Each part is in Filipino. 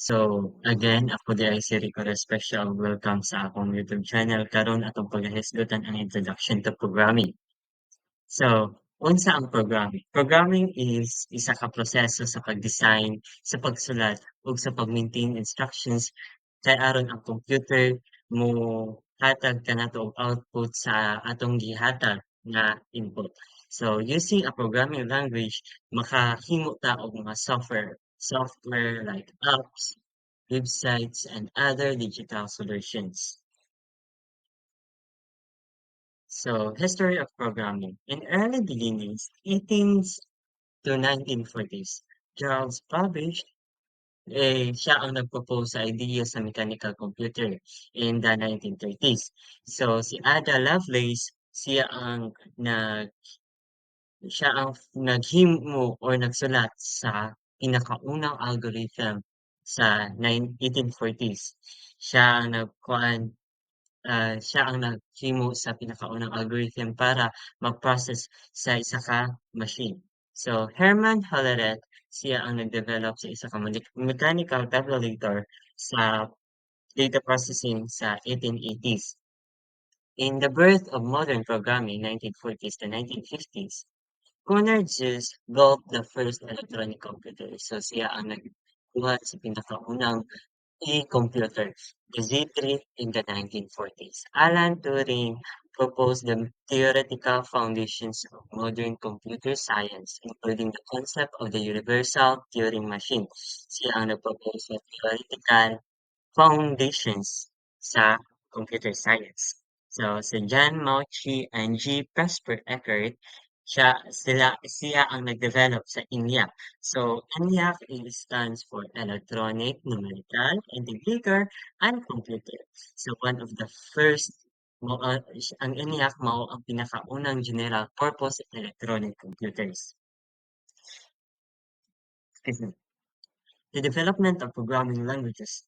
So, again, ako di ay si Rico Special. Welcome sa akong YouTube channel. Karon atong paghahisgotan ang introduction to programming. So, unsa ang programming? Programming is isa ka proseso sa pag-design, sa pagsulat, ug sa pag-maintain instructions kay aron ang computer mo hatag kanato og output sa atong gihatag nga input. So, using a programming language, makahimo ta og mga software software like apps, websites, and other digital solutions. So, history of programming. In early beginnings, 18s to 1940s, Charles Babbage, eh, siya ang nag-propose sa idea sa mechanical computer in the 1930s. So, si Ada Lovelace, siya ang nag siya ang naghimo or nagsulat sa pinakaunang algorithm sa nine 1840s. Siya ang nagkuan ah, siya ang naghimo sa pinakaunang algorithm para mag-process sa isa ka machine. So, Herman Hollerith, siya ang nag-develop sa isa ka mechanical calculator sa data processing sa 1880s. In the birth of modern programming, 1940s to 1950s, Conrad Zuse built the first electronic computer. So, siya ang nagbuhat sa pinakaunang e-computer, the Z3 in the 1940s. Alan Turing proposed the theoretical foundations of modern computer science, including the concept of the universal Turing machine. Siya ang nagpropose sa theoretical foundations sa computer science. So, si John Mauchi and G. Presper Eckert, siya, sila, siya ang nag-develop sa ENIAC. So, ENIAC stands for Electronic, Numerical, Integrator, and Computer. So, one of the first, mo, uh, ang ENIAC mao ang pinakaunang general purpose electronic computers. Excuse me. The development of programming languages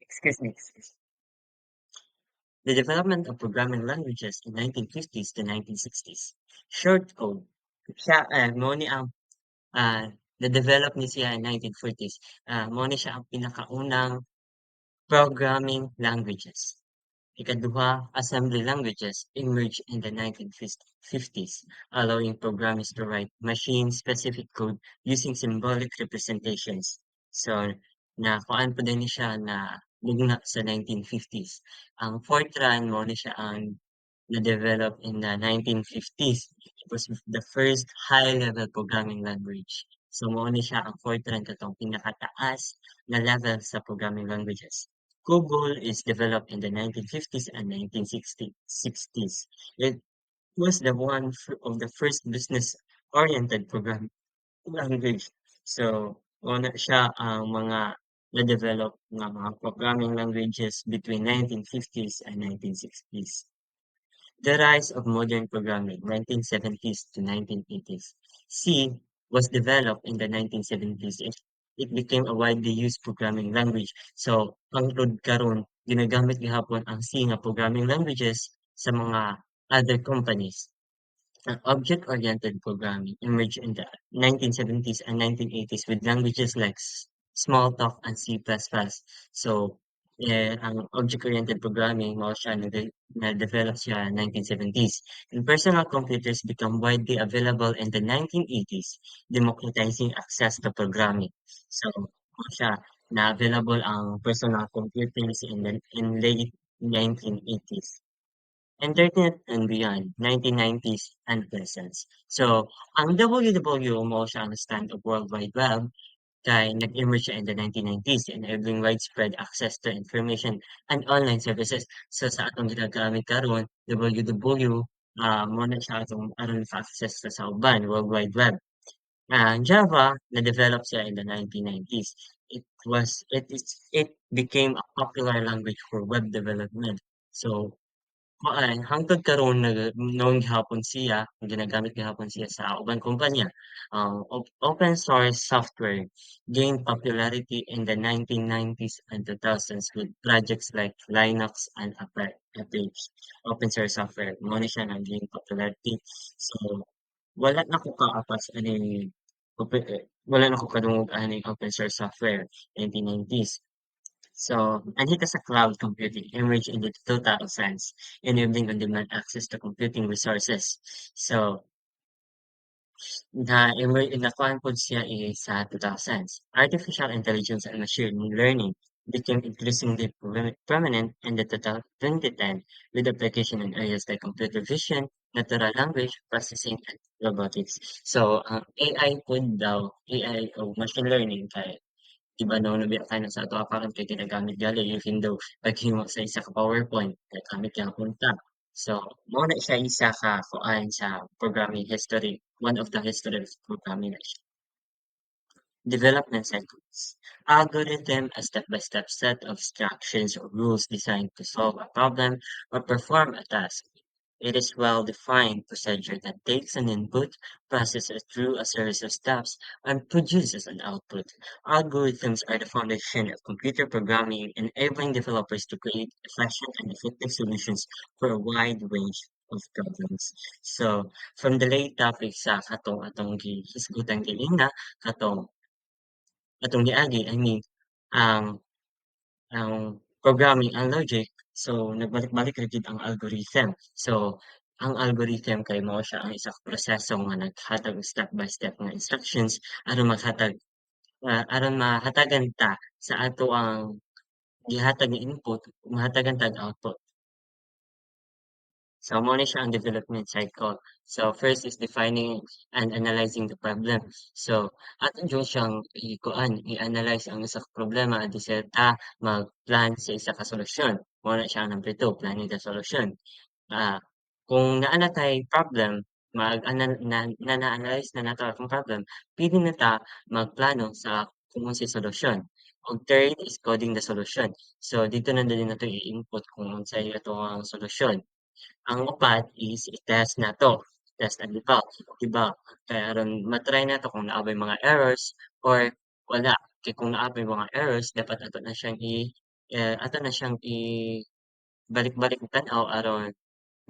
excuse me, excuse The development of programming languages in 1950s to 1960s. Short code. Siya, eh, mo ni ang ah, na-develop ni siya in 1940s. Ah, mo ni siya ang pinakaunang programming languages. Ikaduha, assembly languages emerged in the 1950s, allowing programmers to write machine-specific code using symbolic representations. So, nakuhaan po din siya na mugna sa 1950s. Ang Fortran mo ni siya ang na-develop in the 1950s. It was the first high-level programming language. So, mo ni siya ang Fortran katong pinakataas na level sa programming languages. COBOL is developed in the 1950s and 1960s. It was the one of the first business-oriented programming language. So, una siya ang mga na-develop nga mga programming languages between 1950s and 1960s. The rise of modern programming, 1970s to 1980s. C was developed in the 1970s. It, it became a widely used programming language. So, hangtod karon ginagamit gihapon ang C nga programming languages sa mga other companies. Object-oriented programming emerged in the 1970s and 1980s with languages like Smalltalk and C++. So, eh, ang object-oriented programming mao siya na na-develop siya 1970s. And personal computers become widely available in the 1980s, democratizing access to programming. So, mao siya na available ang personal computers in the in late 1980s. Internet and beyond, 1990s and present. So, ang WWW mao siya ang stand of World Wide Web kay nag-emerge siya in the 1990s, enabling widespread access to information and online services. So sa atong ginagamit karon WWW ah mo na siya atong aron sa access sa uban World Wide Web. Ah, Java na-develop siya in the 1990s. It was it it became a popular language for web development. So Kuan, hangtod karon nag known gihapon siya, ginagamit gihapon siya sa ubang kumpanya. Ang op open source software gained popularity in the 1990s and 2000s with projects like Linux and Apache. Open source software, mo ni siya nag-gain popularity. So, wala na ko kaapas ani Wala na ko kadungog ani open source software, 1990s. So, andito sa cloud computing emerged in the 2000s, enabling on-demand access to computing resources. So, Na-emer nakuhaan pod siya, eh, sa 2000s. Artificial intelligence and machine learning became increasingly promi prominent in the 2010 with application in areas like computer vision, natural language processing, and robotics. So, AI pod daw, AI o machine learning kay 'di ba no nabiya ka na sa ato karon kay ginagamit gali even though paghimo sa isa ka PowerPoint nagamit gyapon ta. So, mao na siya isa ka kuan sa programming history, one of the history of programming na siya. Development cycles. Algorithm, a step-by-step set of instructions or rules designed to solve a problem or perform a task. It is well-defined procedure that takes an input, processes through a series of steps, and produces an output. Algorithms are the foundation of computer programming, enabling developers to create efficient and effective solutions for a wide range of problems. So, from the late topic sa katong atong gihisgutan dinina, katong atong giagi, I mean, ang ang programming, ang logic, so nagbalik-balik ra gyud ang algorithm. So, ang algorithm kay mao siya ang isa ka proseso nga naghatag step by step nga instructions aron maghatag ah, aron mahatagan ta sa ato ang gihatag nga input, mahatagan tag output. So, mo ni siya ang development cycle. So, first is defining and analyzing the problem. So, aton jud siyang i-kuan, i-analyze ang ka problema at di siya ta mag-plan sa isa ka solusyon. Mo na siya number two, planning the solution. Ah, kung naa na tay problem, mag-ana na na na-analyze na nato atong problem, pili na ta magplano sa kung unsay solusyon. Og third is coding the solution. So, dito na din nato i-input kung unsay ato ang solusyon. Ang upat is i-test nato, test and debug, debug. Kaya aron ma-try nato kung naa ba'y mga errors or wala. Kay kung naa ba'y mga errors dapat ato na siyang i eh, ato na siyang ibalik-balik tan-aw aron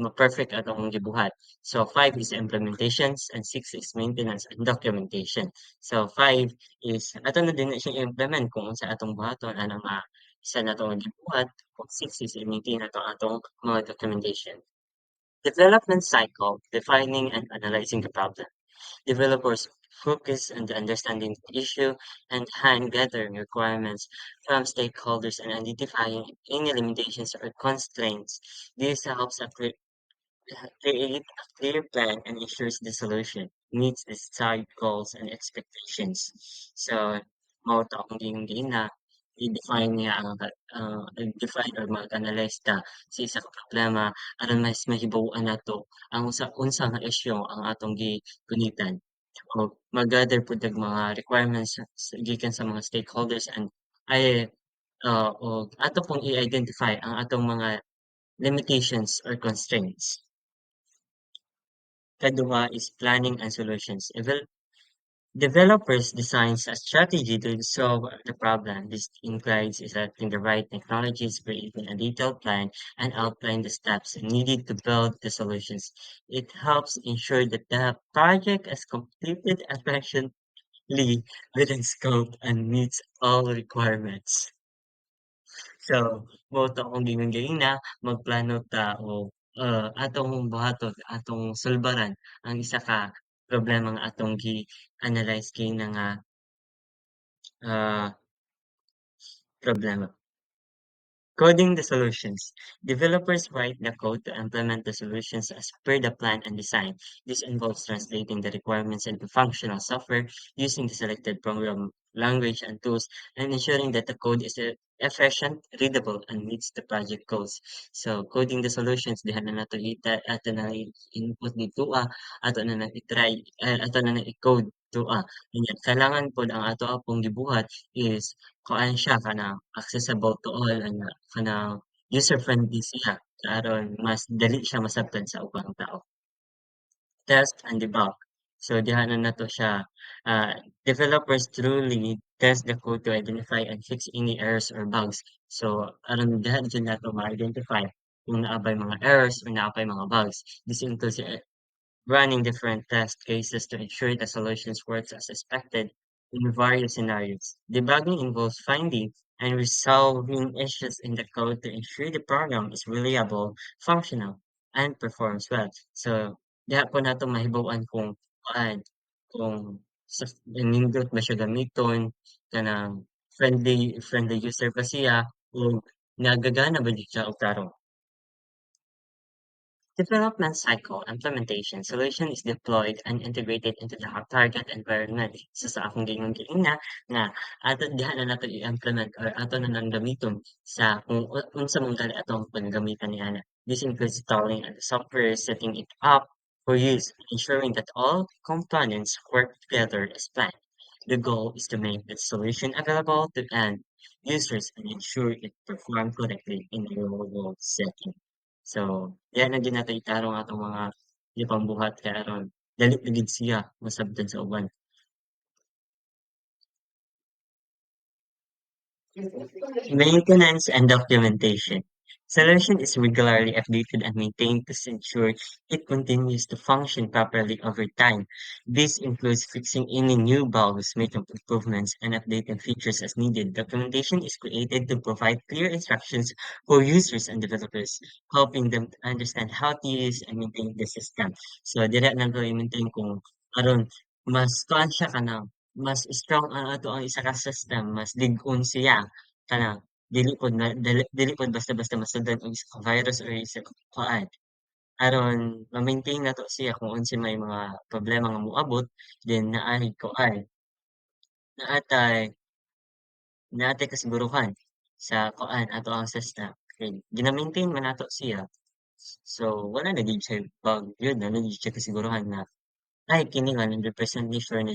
ma-perfect atong gibuhat. So five is implementations and six is maintenance and documentation. So five is ato na din na siyang i-implement kung unsa atong buhaton ana ma isa nato nga gibuhat. Kung six is i-maintain nato atong mga documentation. Development cycle, defining and analyzing the problem. Developers focus on understanding the issue and hand gathering requirements from stakeholders and identifying any limitations or constraints. This helps a cre- create a clear plan and ensures the solution meets the desired goals and expectations. So, to akong giingin na i-define niya ang uh, define or mag-analyze ta sa isa ka problema aron mas mahibaw-an nato ang usa unsa nga isyu ang atong gigunitan o mag-gather pud og mga requirements gikan sa mga stakeholders and ay uh, og ato pong i-identify ang atong mga limitations or constraints. Kaduha is planning and solutions. Eval- developers designs a strategy to solve the problem. This includes selecting the right technologies, creating a detailed plan, and outline the steps needed to build the solutions. It helps ensure that the project is completed efficiently within scope and meets all requirements. So, mao to akong gingon-gina, magplano ta og, ah, atong buhaton, atong solbaran ang isa ka problema nga atong gi-analyze kina nga, ah, problema. Coding the solutions. Developers write the code to implement the solutions as per the plan and design. This involves translating the requirements into functional software, using the selected program language and tools, and ensuring that the code is e- efficient, readable, and meets the project goals. So, coding the solutions, diha na nato ita, ato na input dito ah, ato na na i-try, eh, ato na na i-code to ah. Ganyan. Kailangan po ang ato apong gibuhat is kuan siya kanang accessible to all ana kanang user-friendly siya aron mas dali siya masabtan sa ubang tao. Test and debug. So diha na nato siya ah, developers truly test the code to identify and fix any errors or bugs. So aron diha jud nato ma-identify kung naa mga errors or naa ba'y mga bugs. This includes eh, running different test cases to ensure the solutions works as expected in various scenarios. Debugging involves finding and resolving issues in the code to ensure the program is reliable, functional, and performs well. So, diha po nato mahibaw-an kung kuan kung sa nindot ba siya gamiton kanang friendly friendly user ba siya o nagagana ba jud siya og tarong. Development cycle implementation solution is deployed and integrated into the target environment. So sa akong gingon na nga ato diha na nato i-implement or ato na nang gamiton sa kung unsa mong gali atong panggamitan niana. This includes installing the software, setting it up use, ensuring that all components work together as planned. The goal is to make the solution available to end users and ensure it performs correctly in a real-world setting. So, yan ang nato itarong atong mga gipambuhat kay aron dali na siya sa uban. Maintenance and documentation. Solution is regularly updated and maintained to ensure it continues to function properly over time. This includes fixing any new bugs, making improvements, and updating features as needed. Documentation is created to provide clear instructions for users and developers, helping them to understand how to use and maintain the system. So, dire na to i-maintain kung aron mas kuan siya mas strong ang ato ang isa ka system, mas lig-on siya Kana dili pod na dili dili pod basta-basta masudlan og isa virus or isa ka kuan aron ma-maintain nato siya kung unsay may mga problema nga moabot then naay kuan naatay naatay kasiguruhan sa kuan ato ang system kay gina-maintain man nato siya. So wala na gid siya bug yun na gid siya kasiguruhan na ay kini nga 100% ni sure ni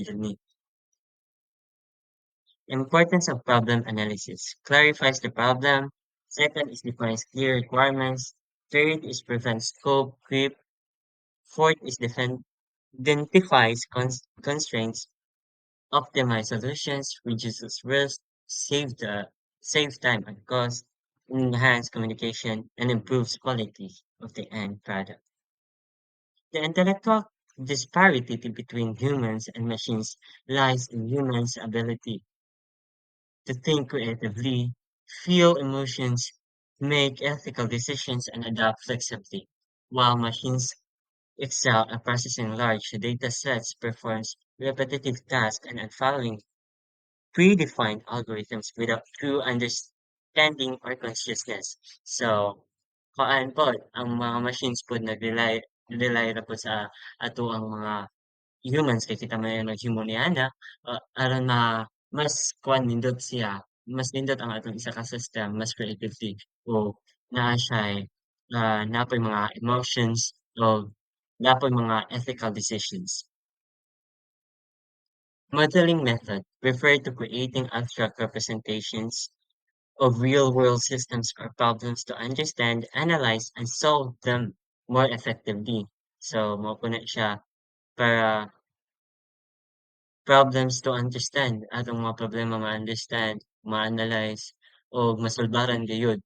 Importance of problem analysis. Clarifies the problem. Second is defines clear requirements. Third is prevents scope creep. Fourth is defend identifies cons- constraints, optimize solutions, reduces risk, save the save time and cost, enhance communication, and improves quality of the end product. The intellectual disparity between humans and machines lies in humans' ability to think creatively, feel emotions, make ethical decisions, and adapt flexibly, while machines excel at processing large data sets, performs repetitive tasks, and at following predefined algorithms without true understanding or consciousness. So, kaan po, ang mga machines po nag-rely, rely na po sa ato ang mga humans kay kita man yung naghimuliana uh, aron ma mas kuan nindot siya mas nindot ang atong isa ka system mas creatively o naa siya uh, napoy mga emotions o napoy mga ethical decisions. Modeling method refer to creating abstract representations of real-world systems or problems to understand, analyze, and solve them more effectively. So, mo po na siya para Problems to understand, atong mga problema ma-understand, ma-analyze, o masolbaran gayud.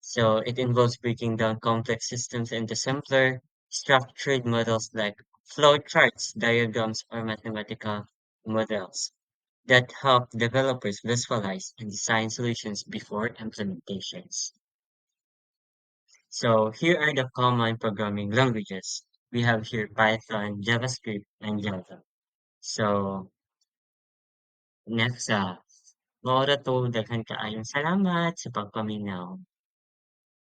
So it involves breaking down complex systems into simpler, structured models like flowcharts, diagrams, or mathematical models that help developers visualize and design solutions before implementations. So here are the common programming languages. We have here Python, JavaScript, and Java. So next, Mao ra 'to, daghan kaayong salamat sa pagpaminaw.